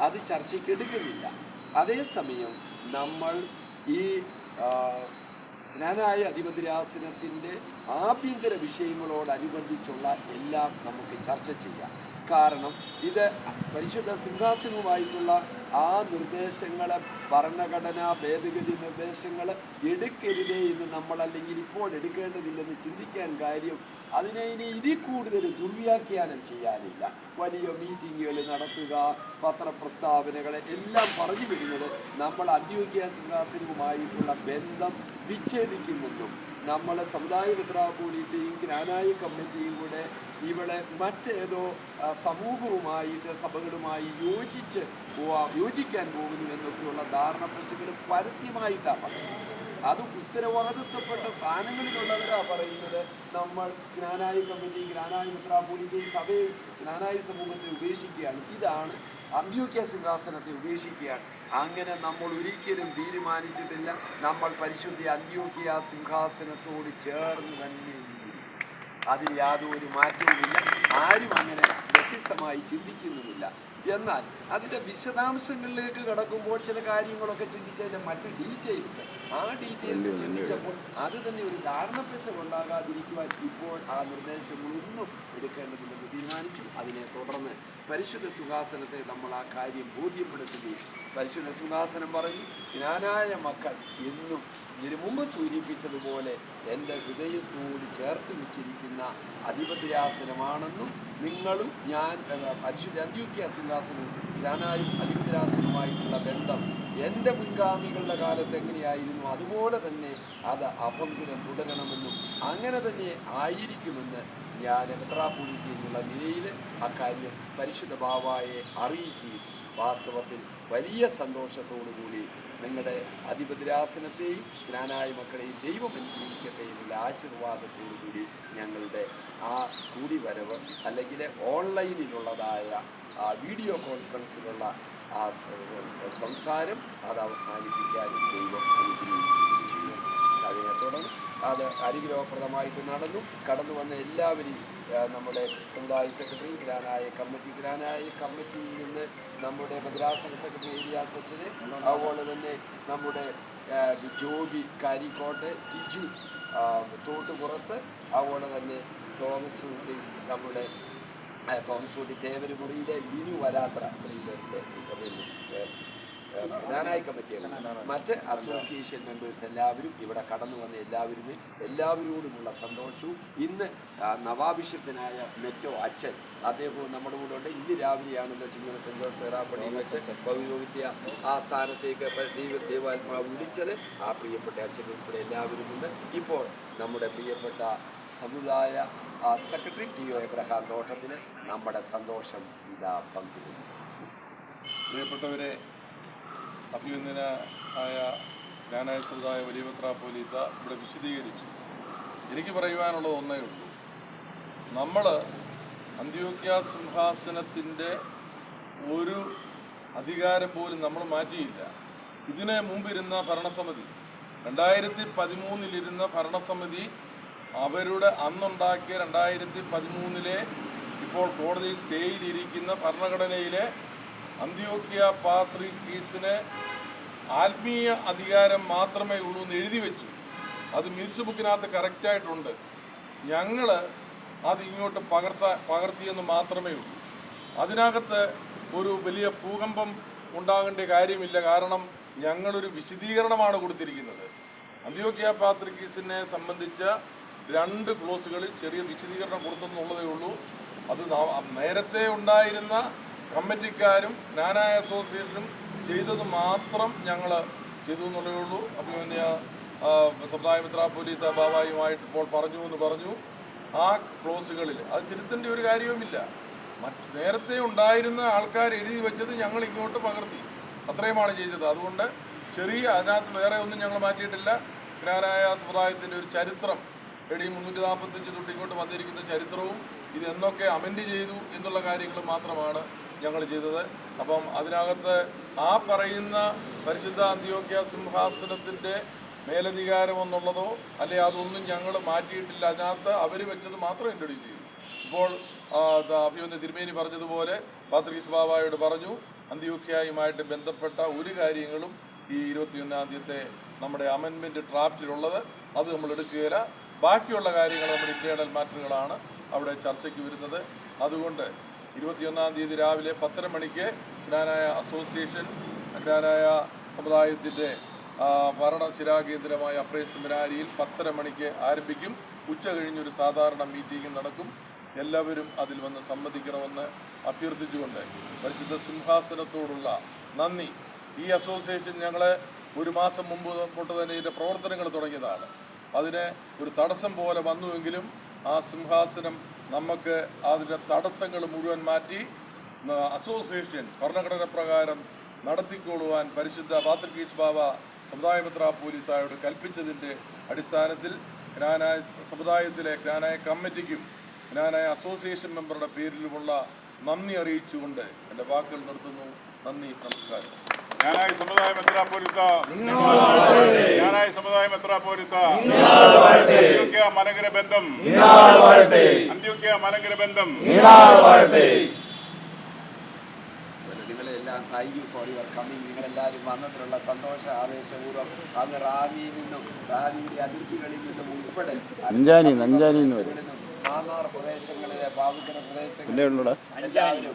അത് ചർച്ചയ്ക്ക് എടുക്കുന്നില്ല. അതേസമയം നമ്മൾ ഈ ജ്ഞാനായ അധിപതിരാസനത്തിന്റെ ആഭ്യന്തര വിഷയങ്ങളോടനുബന്ധിച്ചുള്ള എല്ലാം നമുക്ക് ചർച്ച ചെയ്യാം. കാരണം ഇത് പരിശുദ്ധ സിംഹാസനവുമായിട്ടുള്ള ആ നിർദ്ദേശങ്ങൾ ഭരണഘടന ഭേദഗതി നിർദ്ദേശങ്ങൾ എടുക്കരുതേ എന്ന് നമ്മൾ അല്ലെങ്കിൽ ഇപ്പോൾ എടുക്കേണ്ടതില്ലെന്ന് ചിന്തിക്കാൻ കാര്യം അതിനെ ഇനി ഇതിൽ കൂടുതൽ ദുർവ്യാഖ്യാനം ചെയ്യാനില്ല. വലിയ മീറ്റിങ്ങുകൾ നടത്തുക പത്രപ്രസ്താവനകളെ എല്ലാം പറഞ്ഞു വരുന്നത് നമ്മൾ അന്ത്യോഗ്യ സിംഹാസനവുമായിട്ടുള്ള ബന്ധം വിച്ഛേദിക്കുന്നുണ്ടും. നമ്മൾ സമുദായ മിത്രാപോലിറ്റിയും ജ്ഞാനായ കമ്മിറ്റിയും കൂടെ ഇവളെ മറ്റേതോ സമൂഹവുമായിട്ട് സഭകളുമായി യോജിച്ച് യോജിക്കാൻ പോകുന്നു എന്നൊക്കെയുള്ള ധാരണ പ്രശ്നങ്ങൾ പരസ്യമായിട്ടാണ്. അത് ഉത്തരവാദിത്വപ്പെട്ട സ്ഥാനങ്ങളിലുള്ളവരാ പറയുന്നത്. നമ്മൾ ജ്ഞാനായ കമ്മിറ്റി ജ്ഞാനായ മിത്രാപോലിറ്റിയും സഭയെ ജ്ഞാനായ സമൂഹത്തെ ഉപേക്ഷിക്കുകയാണ്. ഇതാണ് അന്ത്യോക്യ സിംഹാസനത്തെ ഉപേക്ഷിക്കുകയാണ്. അങ്ങനെ നമ്മൾ ഒരിക്കലും തീരുമാനിച്ചിട്ടില്ല. നമ്മൾ പരിശുദ്ധി അന്ത്യോക്യ സിംഹാസനത്തോട് ചേർന്ന് തന്നെ. അതിൽ യാതൊരു മാറ്റവുമില്ല. ആരും അങ്ങനെ വ്യത്യസ്തമായി ചിന്തിക്കുന്നുമില്ല. എന്നാൽ അതിന്റെ വിശദാംശങ്ങളിലേക്ക് കടക്കുമ്പോൾ ചില കാര്യങ്ങളൊക്കെ ചിന്തിച്ചതിന്റെ മറ്റ് ഡീറ്റെയിൽസ്. ആ ഡീറ്റെയിൽസ് ചിന്തിച്ചപ്പോൾ അത് തന്നെ ഒരു ധാരണപ്രശ്നം ഉണ്ടാകാതിരിക്കുവാൻ ഇപ്പോൾ ആ നിർദ്ദേശങ്ങളൊന്നും എടുക്കേണ്ടതില്ലെന്ന് തീരുമാനിച്ചു. അതിനെ തുടർന്ന് പരിശുദ്ധ സിംഹാസനത്തെ നമ്മൾ ആ കാര്യം ബോധ്യപ്പെടുത്തുകയും പരിശുദ്ധ സിംഹാസനം പറഞ്ഞു ജ്ഞാനായ മക്കൾ എന്നും ഇതിനു മുമ്പ് സൂചിപ്പിച്ചതുപോലെ എന്റെ ഹൃദയത്തോട് ചേർത്ത് വെച്ചിരിക്കുന്ന അധിപതിരാസനമാണെന്നും നിങ്ങളും ഞാൻ പരിശുദ്ധ അന്ത്യോക്യ സിംഹാസനവും ജ്ഞാനായും അധിപതിരാസനവുമായിട്ടുള്ള ബന്ധം എന്റെ മുൻഗാമികളുടെ കാലത്ത് എങ്ങനെയായിരുന്നു? അതുപോലെ തന്നെ അത് അപങ്കുരം തുടരണമെന്നും അങ്ങനെ തന്നെ ആയിരിക്കുമെന്ന് ഞാൻ മെത്രാപൊലിറ്റി എന്നുള്ള നിലയിൽ അക്കാര്യം പരിശുദ്ധ ബാവായെ അറിയിക്കുകയും വാസ്തവത്തിൽ വലിയ സന്തോഷത്തോടു കൂടി നിങ്ങളുടെ അധിപതിരാസനത്തെയും ജ്ഞാനായ മക്കളെയും ദൈവം അനുഗ്രഹിക്കട്ടെ എന്നുള്ള ആശീർവാദത്തോടു കൂടി ഞങ്ങളുടെ ആ കൂടിവരവ് അല്ലെങ്കിൽ ഓൺലൈനിലുള്ളതായ ആ വീഡിയോ കോൺഫറൻസിലുള്ള ആ സംസാരം അത് അവസാനിപ്പിക്കാനും ദൈവം അനുഗ്രഹിക്കുകയും ചെയ്യും. അതിനെ തുടർന്ന് അത് അനുഗ്രഹപ്രദമായിട്ട് നടന്നു. കടന്നു വന്ന എല്ലാവരെയും നമ്മുടെ സമുദായ സെക്രട്ടറി ഗ്രാനായ കമ്മിറ്റി ഗ്രാനായ കമ്മിറ്റിയിൽ നിന്ന് നമ്മുടെ ഭദ്രാസന സെക്രട്ടറി ഏരിയ സച്ചിന് അതുപോലെ തന്നെ നമ്മുടെ ജോബി കാരിക്കോട്ടെ ടിജു തോട്ടുപുറത്ത് അതുപോലെ തന്നെ തോമസ് ഊട്ടി നമ്മുടെ തോമസ് ഊട്ടി തേവരുമുറിയിലെ ലിനു വരാത്ര അത്രയും പേരുടെ പിന്നെ, കമ്മിറ്റിയല്ല കമ്മിറ്റിയാണ് മറ്റ് അസോസിയേഷൻ മെമ്പേഴ്സ് എല്ലാവരും ഇവിടെ കടന്നു വന്ന എല്ലാവരും എല്ലാവരോടുമുള്ള സന്തോഷവും ഇന്ന് നവാഭിഷിക്തനായ മെറ്റോ അച്ഛൻ അദ്ദേഹവും നമ്മുടെ കൂടെ ഉണ്ട്. ഇന്ന് രാവിലെയാണല്ലോ ചിങ്ങന സെൻട്രൽ സേറാപ്പണി വെച്ച് പൗരോഹിത്യ ആ സ്ഥാനത്തേക്ക് ദൈവ ദൈവാത്മാവ് വിളിച്ചത് ആ പ്രിയപ്പെട്ട അച്ഛൻ ഉൾപ്പെടെ എല്ലാവരും ഉണ്ട്. ഇപ്പോൾ നമ്മുടെ പ്രിയപ്പെട്ട സമുദായ ആ, സെക്രട്ടറി ടി ഒ എബ്രഹാം തോട്ടത്തിന് നമ്മുടെ സന്തോഷം ഇതാ പങ്കുവയ്ക്കുന്നു പ്രിയപ്പെട്ടവരെ അഭ്യുന്നതനായ ജ്ഞാനായ വലിയപത്ര പോലീത്ത ഇവിടെ വിശദീകരിച്ചു. എനിക്ക് പറയുവാനുള്ളത് ഒന്നേ ഉള്ളൂ. നമ്മൾ അന്ത്യോക്യ സിംഹാസനത്തിന്റെ ഒരു അധികാരം പോലും നമ്മൾ മാറ്റിയില്ല. ഇതിന് മുമ്പിരുന്ന ഭരണസമിതി രണ്ടായിരത്തി പതിമൂന്നിലിരുന്ന ഭരണസമിതി അവരുടെ അന്നുണ്ടാക്കിയ രണ്ടായിരത്തി പതിമൂന്നിലെ ഇപ്പോൾ കോടതിയിൽ സ്റ്റേയിലിരിക്കുന്ന ഭരണഘടനയിലെ അന്ത്യോക്യ പാത്രിക്കീസിന് ആത്മീയ അധികാരം മാത്രമേ ഉള്ളൂ എന്ന് എഴുതി വെച്ചു. അത് മ്യൂസ് ബുക്കിനകത്ത് കറക്റ്റായിട്ടുണ്ട് ഞങ്ങൾ അത് ഇങ്ങോട്ട് പകർത്ത പകർത്തിയെന്ന് മാത്രമേ ഉള്ളൂ. അതിനകത്ത് ഒരു വലിയ ഭൂകമ്പം ഉണ്ടാകേണ്ട കാര്യമില്ല. കാരണം ഞങ്ങളൊരു വിശദീകരണമാണ് കൊടുത്തിരിക്കുന്നത്. അന്ത്യോക്യ പാത്രിക്കീസിനെ സംബന്ധിച്ച രണ്ട് ക്ലോസുകളിൽ ചെറിയ വിശദീകരണം കൊടുത്തെന്നുള്ളതേ ഉള്ളൂ. അത് നേരത്തെ ഉണ്ടായിരുന്ന കമ്മിറ്റിക്കാരും നാനായ അസോസിയേഷനും ചെയ്തത് മാത്രം ഞങ്ങൾ ചെയ്തു എന്നുള്ളേ ഉള്ളൂ. അഭിമന്യ സമുദായ മിത്രാപൊലീത്ത ബാബായുമായിട്ട് ഇപ്പോൾ പറഞ്ഞു എന്ന് പറഞ്ഞു. ആ ക്ലോസുകളിൽ അത് തിരുത്തേണ്ട ഒരു കാര്യവുമില്ല. മറ്റ് നേരത്തെ ഉണ്ടായിരുന്ന ആൾക്കാർ എഴുതി വെച്ചത് ഞങ്ങൾ ഇങ്ങോട്ട് പകർത്തി. അത്രയുമാണ് ചെയ്തത്. അതുകൊണ്ട് ചെറിയ അതിനകത്ത് വേറെ ഒന്നും ഞങ്ങൾ മാറ്റിയിട്ടില്ല. ജ്ഞാനായ സമുദായത്തിന്റെ ഒരു ചരിത്രം എടി മുന്നൂറ്റി നാൽപ്പത്തഞ്ച് തൊട്ട് ഇങ്ങോട്ട് വന്നിരിക്കുന്ന ചരിത്രവും ഇതെന്നൊക്കെ അമെൻഡ് ചെയ്തു എന്നുള്ള കാര്യങ്ങൾ മാത്രമാണ് ഞങ്ങൾ ചെയ്തത്. അപ്പം അതിനകത്ത് ആ പറയുന്ന പരിശുദ്ധ അന്ത്യോക്യ സിംഹാസനത്തിന്റെ മേലധികാരം എന്നുള്ളതോ അല്ലെ അതൊന്നും ഞങ്ങൾ മാറ്റിയിട്ടില്ല. അതിനകത്ത് അവർ വെച്ചത് മാത്രം ഇൻട്രൊഡ്യൂസ് ചെയ്തു. ഇപ്പോൾ അഭിമന്യ തിരുമേനി പറഞ്ഞതുപോലെ പാത്രീസ് ബാബായോട് പറഞ്ഞു അന്ത്യോക്യായുമായിട്ട് ബന്ധപ്പെട്ട ഒരു കാര്യങ്ങളും ഈ ഇരുപത്തിയൊന്നാം തീയതി നമ്മുടെ അമെൻമെന്റ് ഡ്രാഫ്റ്റിലുള്ളത് അത് നമ്മൾ എടുക്കുകയില്ല. ബാക്കിയുള്ള കാര്യങ്ങൾ നമ്മുടെ ഇന്റേർണൽ മാറ്ററുകളാണ് അവിടെ ചർച്ചയ്ക്ക് വരുന്നത്. അതുകൊണ്ട് ഇരുപത്തിയൊന്നാം തീയതി രാവിലെ പത്തര മണിക്ക് ജ്ഞാനായ അസോസിയേഷൻ ജ്ഞാനായ സമുദായത്തിന്റെ ഭരണ ചിരാകേന്ദ്രമായ അപ്രേ സെമിനാരിയിൽ പത്തര മണിക്ക് ആരംഭിക്കും. ഉച്ച കഴിഞ്ഞൊരു സാധാരണ മീറ്റിംഗ് നടക്കും. എല്ലാവരും അതിൽ വന്ന് സംബന്ധിക്കണമെന്ന് അഭ്യർത്ഥിച്ചുകൊണ്ട് പരിശുദ്ധ സിംഹാസനത്തോടുള്ള നന്ദി. ഈ അസോസിയേഷൻ ഞങ്ങൾ ഒരു മാസം മുമ്പ് തൊട്ട് തന്നെ ഇതിന്റെ പ്രവർത്തനങ്ങൾ തുടങ്ങിയതാണ്. അതിന് ഒരു തടസ്സം പോലെ വന്നുവെങ്കിലും ആ സിംഹാസനം നമുക്ക് അതിന്റെ തടസ്സങ്ങൾ മുഴുവൻ മാറ്റി അസോസിയേഷൻ ഭരണഘടന പ്രകാരം നടത്തിക്കൊള്ളുവാൻ പരിശുദ്ധ പാത്രികീസ് ബാബ സമുദായ പോലീസായോട് കൽപ്പിച്ചതിന്റെ അടിസ്ഥാനത്തിൽ ജ്ഞാനായ സമുദായത്തിലെ ജ്ഞാനായ കമ്മിറ്റിക്കും ജ്ഞാനായ അസോസിയേഷൻ മെമ്പറുടെ പേരിലുമുള്ള നന്ദി അറിയിച്ചുകൊണ്ട് എന്റെ വാക്കുകൾ നിർത്തുന്നു. നന്ദി നമസ്കാരം. ഞാനായ സമുദായ ഞാനായ അന്ത്യോക്യ മനഗര ബന്ധം. അന്ത്യോക്യ ബന്ധം. നിങ്ങളെല്ലാം thank you for your coming നിങ്ങളെല്ലാവരും വന്നതിനുള്ള സന്തോഷ ആവേശപൂർവം അന്ന് റാന്നിയിൽ നിന്നും റാന്നിയുടെ അതിർത്തികളിൽ നിന്നും ഉൾപ്പെടെ അഞ്ചാനി അഞ്ചാനിന്ന് വരും നിന്നും നാനാർ പ്രദേശങ്ങളിലെ ബാബുക്കര ഉള്ളൂടാ? എല്ലാവരും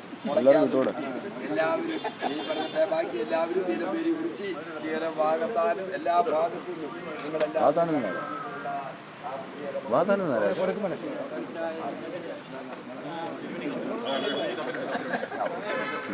എല്ലാവരും ഈ പറഞ്ഞ ബാക്കി എല്ലാവരും നീലപ്പേരി കുറിച്ച് ചീരം ഭാഗത്താനും എല്ലാ ഭാഗത്തു നിന്നും നിങ്ങളെല്ലാം